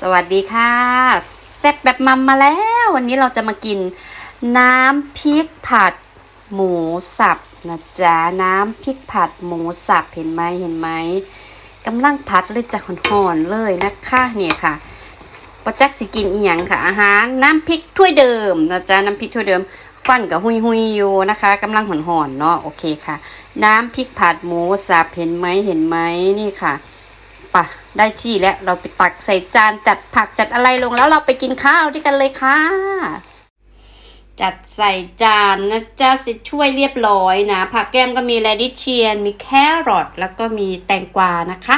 สวัสดีค่ะแซ่บแบบมัมมาแล้ว วันนี้เราจะมากิน น้ำพริกผัดหมูสับนะจ๊ะน้ำพริกผัดหมูสับเห็นไหมเห็นไหมกำลังผัดเลยจะหอนๆเลยนะคะเนี่ยค่ะปะจักสิกินอีหยังค่ะ อาหารน้ำพริกถ้วยเดิมนะจ๊ะน้ำพริกถ้วยเดิมฟันกับหุยหุยอยู่นะคะกำลังหอนๆเนาะโอเคค่ะ น้ำพริกผัดหมูสับเห็นไหมเห็นไหมนี่ค่ะ ได้ที่แล้วเราไปตักใส่จานจัดผักจัดอะไรลงแล้วเราไปกินข้าวด้วยกันเลยค่ะ จัดใส่จานนะจ๊ะสิช่วยเรียบร้อยนะ ผักแก้มก็มีแรดิเชียน มีแครอทแล้วก็มีแตงกวานะคะ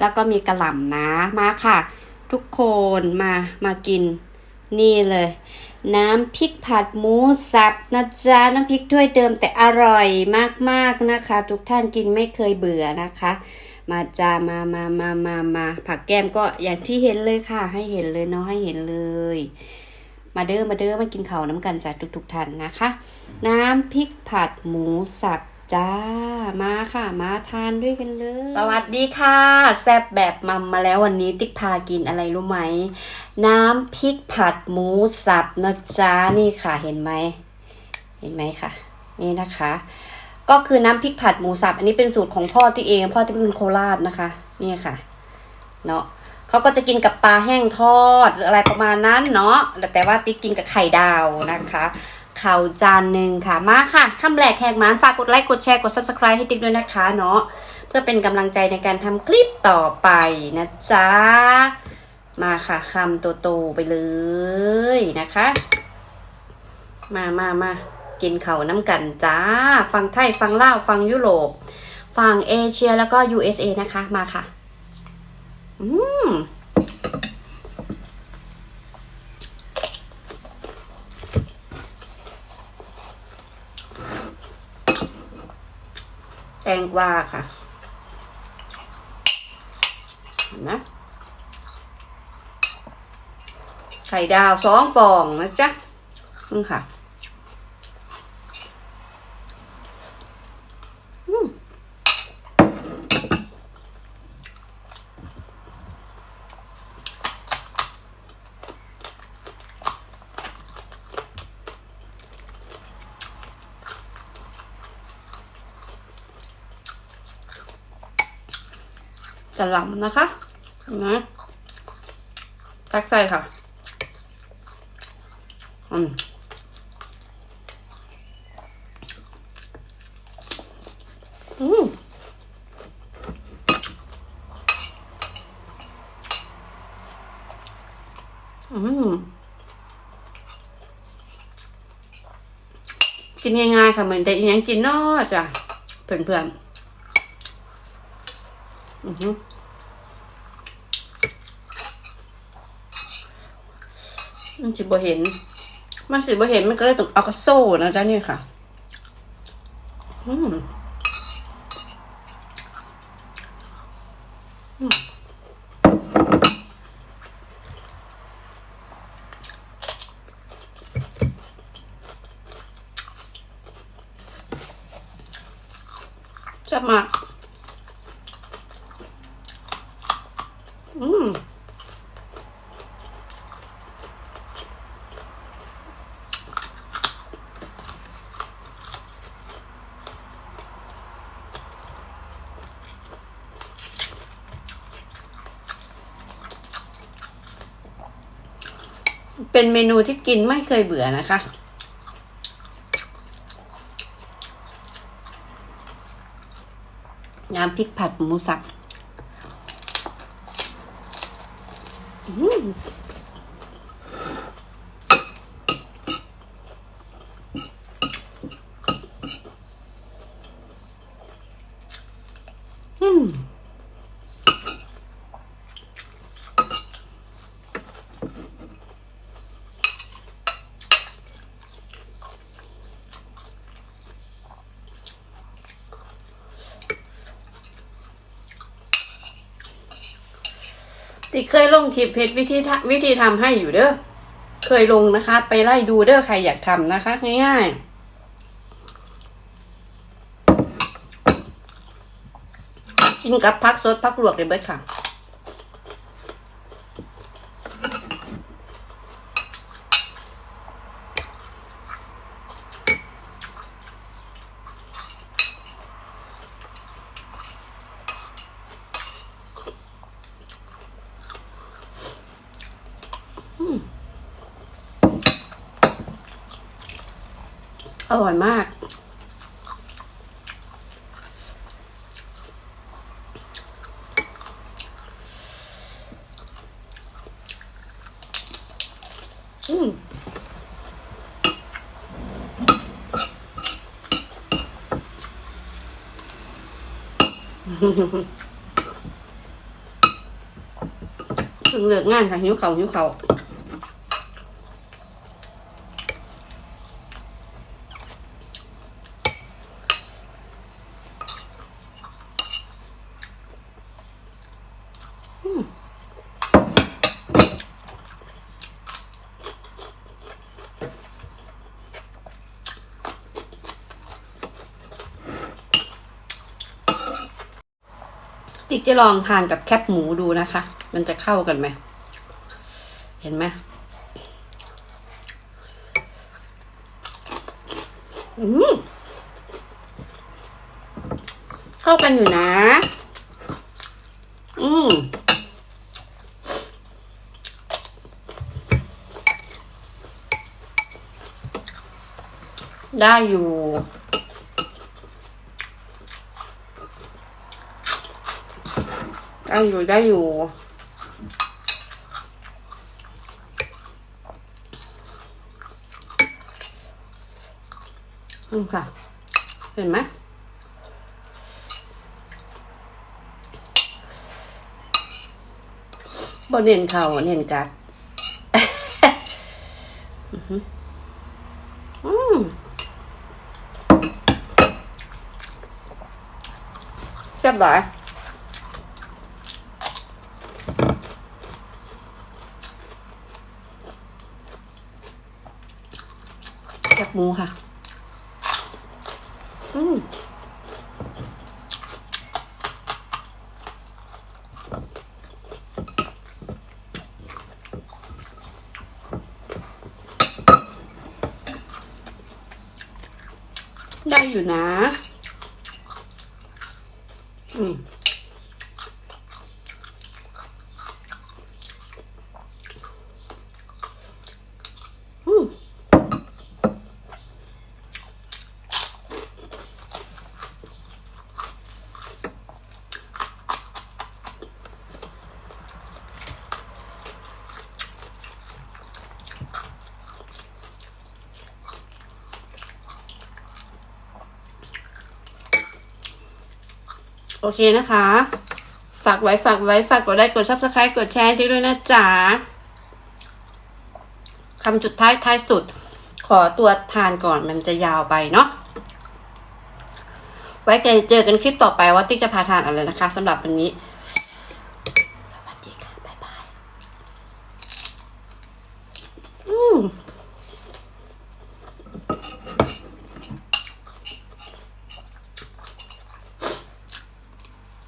แล้วก็มีกระหล่ำนะมาค่ะ ทุกคนมามากินนี่เลย น้ำพริกผัดหมูสับนะจ๊ะน้ำพริกถ้วยเดิมแต่อร่อยมากๆนะคะ ทุกท่านกินไม่เคยเบื่อนะคะ มาจ้ามามามามามาผักแก้มก็อย่างที่เห็นเลยค่ะ ให้เห็นเลยเนาะให้เห็นเลย มาเด้อมาเด้อมากินข้าวน้ำกันจ้ะทุก ๆท่านนะคะ น้ำพริกผัดหมูสับจ้ามาค่ะ มาทานด้วยกันเลย สวัสดีค่ะ แซบแบบมัมมาแล้ววันนี้ติ๊กพากินอะไรรู้ไหม น้ำพริกผัดหมูสับนะจ๊ะนี่ค่ะเห็นไหม เห็นไหมค่ะ นี่นะคะ ก็คือน้ำพริกผัดหมูสับ อันนี้เป็นสูตรของพ่อที่เอง พ่อที่เป็นคนโคราชนะคะ นี่ค่ะ เนาะเขาก็จะกินกับปลาแห้งทอดหรืออะไรประมาณนั้นเนาะ แต่ว่าติ๊กกินกับไข่ดาวนะคะข่าวจานหนึ่งค่ะ มาค่ะคำแรกแหกมานฝากกดไลค์ กดแชร์ กด subscribe ให้ติ๊กด้วยนะคะเนาะ เพื่อเป็นกำลังใจในการทำคลิปต่อไปนะจ๊ะ มาค่ะคำโตๆไปเลยนะคะ มามามา กินเขาวน้ำกันจ้า ฟังไทย ฟังลาว ฟังยุโรป ฟังเอเชียแล้วก็ USA นะคะ มาค่ะ อืมแตงกวาค่ะเห็นไหมไข่ดาวสองฟองนะจ๊ะนี่ค่ะ จะหล่ำนะคะนะตักใส่ค่ะ อืมอืมอืมกินง่ายๆค่ะเหมือนแต่อีหยังกินนอจ้ะเพื่อนๆ อือหือมันสิบ่เห็น มันสิบ่เห็นมันก็เลยต้องเอากระโซ่นะจ๊ะนี่ค่ะ อืมอืมจะมาก อืม เป็นเมนูที่กินไม่เคยเบื่อนะคะ น้ำพริกผัดหมูสับ อืมิเคยลงคลิปเพจวิธีทำวิธีทำให้อยู่เด้อเคยลงนะคะ ไปไล่ดูเด้อใครอยากทำนะคะ ง่ายๆกินกับพักสดพักลวกเลยเบิดค่ะ ร่อยมาก อืมถึงเลิกงานค่ะ หิวเขาวหิวเขา ติ๊กจะลองทานกับแคบหมูดูนะคะ มันจะเข้ากันไหม เห็นไหมอืมเข้ากันอยู่นะ อืมได้อยู่ ได้อยู่ได้อยู่ อืมค่ะ เห็นไหมบนเน้นเขาเน้นจัดอื้อหืออืมแซ่บหลาย แคบหมูค่ะ อืมได้อยู่นะ อืม อืม โอเคนะคะ ฝากไว้ฝากไว้ฝากกดไลค์กด subscribe กดแชร์ที่ด้วยนะจ๊ะคำจุดท้ายท้ายสุด ขอตัวทานก่อนมันจะยาวไปเนาะไว้จอเจอกันคลิปต่อไปว่าติ๊กจะพาทานอะไรนะคะสำหรับวันนี้ สวัสดีค่ะ บ๊ายบาย อืม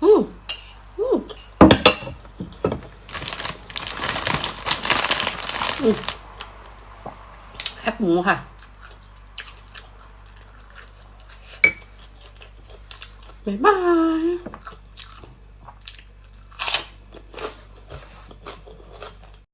อืม อืม อืม แคบหมูค่ะ บ๊ายบาย